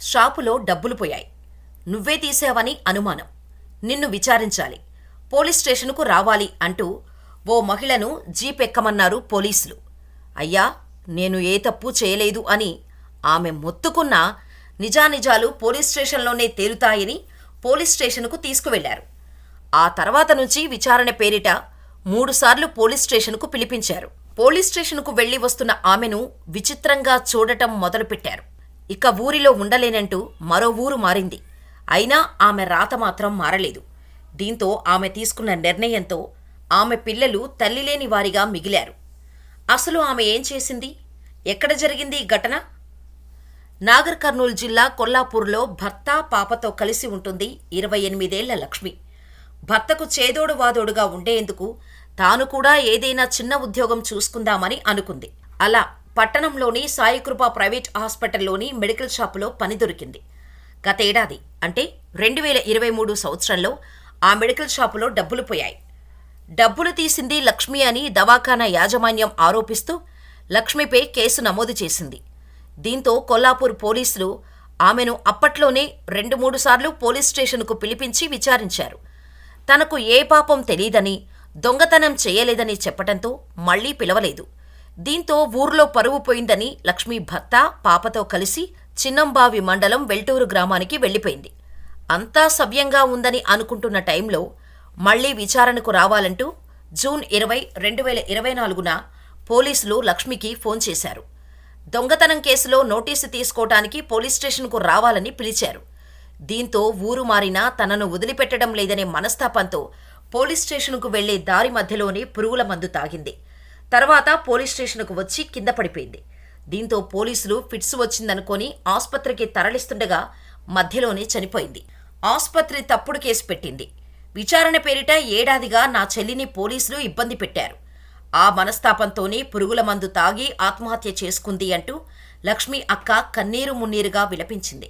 షాపులో డబ్బులు పోయాయి. నువ్వే తీసావని అనుమానం. నిన్ను విచారించాలి. పోలీస్ స్టేషన్కు రావాలి అంటూ ఓ మహిళను జీప్ ఎక్కమన్నారు పోలీసులు. అయ్యా నేను ఏ తప్పు చేయలేదు అని ఆమె మొత్తుకున్నా నిజానిజాలు పోలీస్ స్టేషన్లోనే తేలుతాయని పోలీస్ స్టేషన్కు తీసుకువెళ్ళారు. ఆ తర్వాత నుంచి విచారణ పేరిట మూడుసార్లు పోలీస్ స్టేషన్కు పిలిపించారు. పోలీస్ స్టేషన్కు వెళ్ళి వస్తున్న ఆమెను విచిత్రంగా చూడటం మొదలుపెట్టారు. ఇక ఊరిలో ఉండలేనంటూ మరో ఊరు మారింది. అయినా ఆమె రాత మాత్రం మారలేదు. దీంతో ఆమె తీసుకున్న నిర్ణయంతో ఆమె పిల్లలు తల్లిలేని వారిగా మిగిలారు. అసలు ఆమె ఏం చేసింది? ఎక్కడ జరిగింది ఈ ఘటన? నాగర్ కర్నూలు జిల్లా కొల్లాపూర్లో భర్త పాపతో కలిసి ఉంటుంది ఇరవై ఎనిమిదేళ్ళ లక్ష్మి. భర్తకు చేదోడు వాదోడుగా ఉండేందుకు తాను కూడా ఏదైనా చిన్న ఉద్యోగం చూసుకుందామని అనుకుంది. అలా పట్టణంలోని సాయికృప ప్రైవేట్ హాస్పిటల్లోని మెడికల్ షాపులో పని దొరికింది. గతేడాది అంటే రెండు వేల ఇరవై మూడు సంవత్సరంలో ఆ మెడికల్ షాపులో డబ్బులు పోయాయి. డబ్బులు తీసింది లక్ష్మి అని దవాఖానా యాజమాన్యం ఆరోపిస్తూ లక్ష్మిపై కేసు నమోదు చేసింది. దీంతో కొల్లాపూర్ పోలీసులు ఆమెను అప్పట్లోనే రెండు మూడు సార్లు పోలీస్ స్టేషన్కు పిలిపించి విచారించారు. తనకు ఏ పాపం తెలియదని దొంగతనం చేయలేదని చెప్పటంతో మళ్ళీ పిలవలేదు. దీంతో ఊర్లో పరువు పోయిందని లక్ష్మి భర్త పాపతో కలిసి చిన్నంబావి మండలం వెల్టూరు గ్రామానికి వెళ్ళిపోయింది అంతా సవ్యంగా ఉందని అనుకుంటున్న టైంలో మళ్ళీ విచారణకు రావాలంటూ జూన్ ఇరవై రెండు వేల ఇరవై నాలుగున పోలీసులు లక్ష్మికి ఫోన్ చేశారు. దొంగతనం కేసులో నోటీసు తీసుకోవటానికి పోలీస్ స్టేషన్కు రావాలని పిలిచారు. దీంతో ఊరు మారినా తనను వదిలిపెట్టడం లేదనే మనస్తాపంతో పోలీస్ స్టేషన్కు వెళ్ళే దారి మధ్యలోనే పురుగుల మందు తాగింది. తర్వాత పోలీస్ స్టేషన్కు వచ్చి కింద పడిపోయింది. దీంతో పోలీసులు ఫిట్స్ వచ్చిందనుకొని ఆసుపత్రికి తరలిస్తుండగా మధ్యలోనే చనిపోయింది. ఆసుపత్రి తప్పుడు కేసు పెట్టింది. విచారణ పేరిట ఏడాదిగా నా చెల్లిని పోలీసులు ఇబ్బంది పెట్టారు. ఆ మనస్తాపంతోనే పురుగుల మందు తాగి ఆత్మహత్య చేసుకుంది అంటూ లక్ష్మి అక్క కన్నీరు మున్నీరుగా విలపించింది.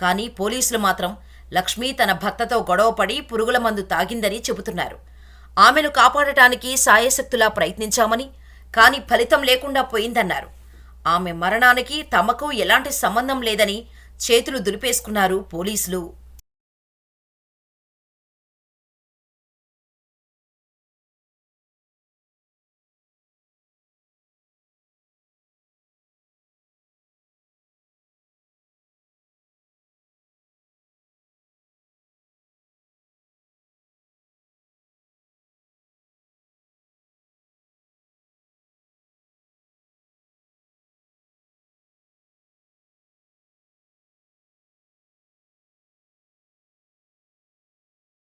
కానీ పోలీసులు మాత్రం లక్ష్మి తన భర్తతో గొడవపడి పురుగుల మందు తాగిందని చెబుతున్నారు. ఆమెను కాపాడటానికి సాయశక్తులా ప్రయత్నించామని కానీ ఫలితం లేకుండా పోయిందన్నారు. ఆమె మరణానికి తమకు ఎలాంటి సంబంధం లేదని చేతులు దులిపేసుకున్నారు పోలీసులు.